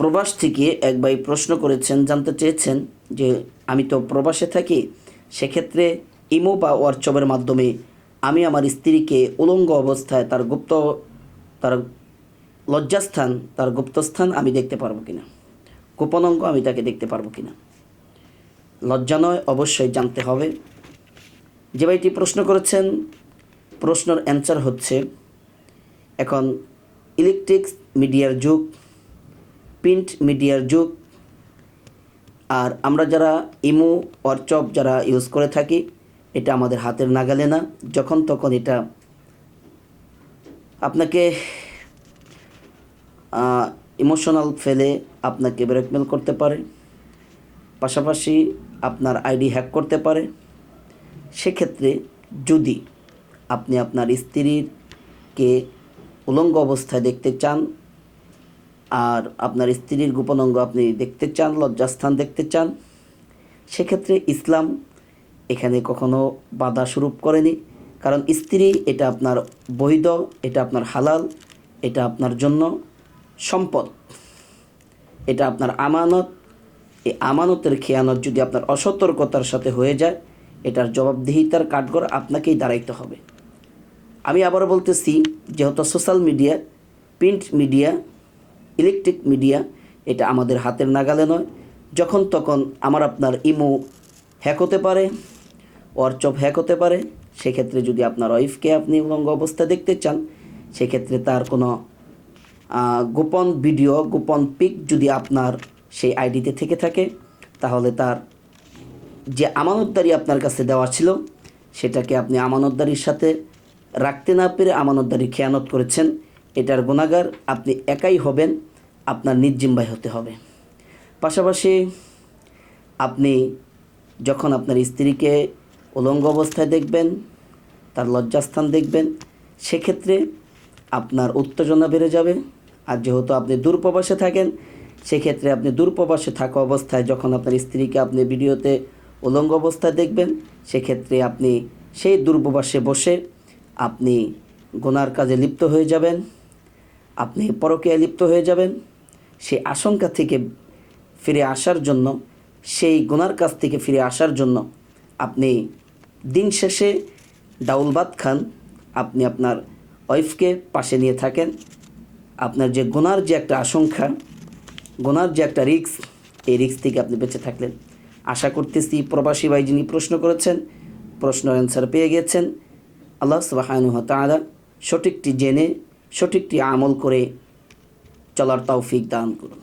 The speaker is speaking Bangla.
প্রবাস থেকে এক ভাই প্রশ্ন করেছেন, জানতে চেয়েছেন যে, আমি তো প্রবাসে থাকি, সেক্ষেত্রে ইমো বা হোয়াটসঅ্যাপের মাধ্যমে আমি আমার স্ত্রীকে উলঙ্গ অবস্থায় তার গুপ্ত, তার লজ্জাস্থান, তার গুপ্তস্থান আমি দেখতে পারব কিনা? গোপন অঙ্গ আমি তাকে দেখতে পারব কিনা? লজ্জা নয়, অবশ্যই জানতে হবে। যে ভাইটি প্রশ্ন করেছেন, প্রশ্নের অ্যান্সার হচ্ছে, এখন ইলেকট্রিক মিডিয়ার যুগ। প্রিন্ট মিডিয়ার যুগ। আর আমরা যারা ইমো হোয়াটসঅ্যাপ যারা ইউজ করে থাকি, এটা আমাদের হাতের নাগালে না। যখন তখন এটা আপনাকে ইমোশনাল ফেলে আপনাকে ব্ল্যাকমেল করতে পারে। পাশাপাশি আপনার আইডি হ্যাক করতে পারে। সেক্ষেত্রে যদি আপনি আপনার স্ত্রীরকে উলঙ্গ অবস্থায় দেখতে চান আর আপনার স্ত্রীর গোপন অঙ্গ আপনি দেখতে চান, লজ্জাস্থান দেখতে চান, সেক্ষেত্রে ইসলাম এখানে কখনো বাধা স্বরূপ করেনি। কারণ স্ত্রী, এটা আপনার বৈধ, এটা আপনার হালাল, এটা আপনার জন্য সম্পদ। এটা আপনার আমানত। এই আমানতের খেয়ানত যদি আপনার অসতর্কতার সাথে হয়ে যায়, এটার জবাবদিহিতার কাঠগড় আপনাকেই দাঁড়াইতে হবে। আমি আবার বলতেছি, যেহেতু social media print media electric media এটা আমাদের হাতের নাগালে নয়। যখন তখন আমার আপনার ইমো হ্যাক হতে পারে হোয়াটসঅ্যাপ হ্যাক হতে পারে, সেক্ষেত্রে যদি আপনার ওয়াইফকে আপনি উলঙ্গ অবস্থা দেখতে চান, সেক্ষেত্রে তার কোনো গোপন ভিডিও, গোপন পিক যদি আপনার সেই আইডিতে থেকে থাকে, তাহলে তার যে আমানতদারি আপনার কাছে দেওয়া ছিল, সেটাকে আপনি আমানতদারির সাথে রাখতে না পেরে আমানতদারি খেয়ানত করেছেন। এটার গুণাগার, আপনি একাই হবেন। আপনার নির্জিম্বাই হতে হবে। পাশাপাশি আপনি যখন আপনার স্ত্রীকে উলঙ্গ অবস্থায় দেখবেন, তার লজ্জাস্থান দেখবেন, সেক্ষেত্রে আপনার উত্তেজনা বেড়ে যাবে। আর যেহেতু আপনি দূরপ্রবাসে থাকেন, সেক্ষেত্রে আপনি দূরপ্রবাসে থাকা অবস্থায় যখন আপনার স্ত্রীকে আপনি ভিডিওতে উলঙ্গ অবস্থায় দেখবেন, সেক্ষেত্রে আপনি সেই দূরপ্রবাসে বসে আপনি গোনার কাজে লিপ্ত হয়ে যাবেন। আপনি পরকীয়ায় লিপ্ত হয়ে যাবেন। সেই আশঙ্কা থেকে ফিরে আসার জন্য, সেই গুনার কাছ থেকে ফিরে আসার জন্য আপনি দিন শেষে ভাত খান। আপনি আপনার ওয়াইফকে পাশে নিয়ে থাকেন। আপনার যে গুনার যে একটা আশঙ্কা, গুনার যে একটা রিস্ক, এই রিক্স থেকে আপনি বেঁচে থাকলেন। আশা করতেছি প্রবাসী ভাই যিনি প্রশ্ন করেছেন, প্রশ্ন অ্যান্সার পেয়ে গেছেন। আল্লাহ সুবাহানুহ তাআলা সঠিকটি জেনে সঠিকটি আমল করে চলার তৌফিক দান করুন।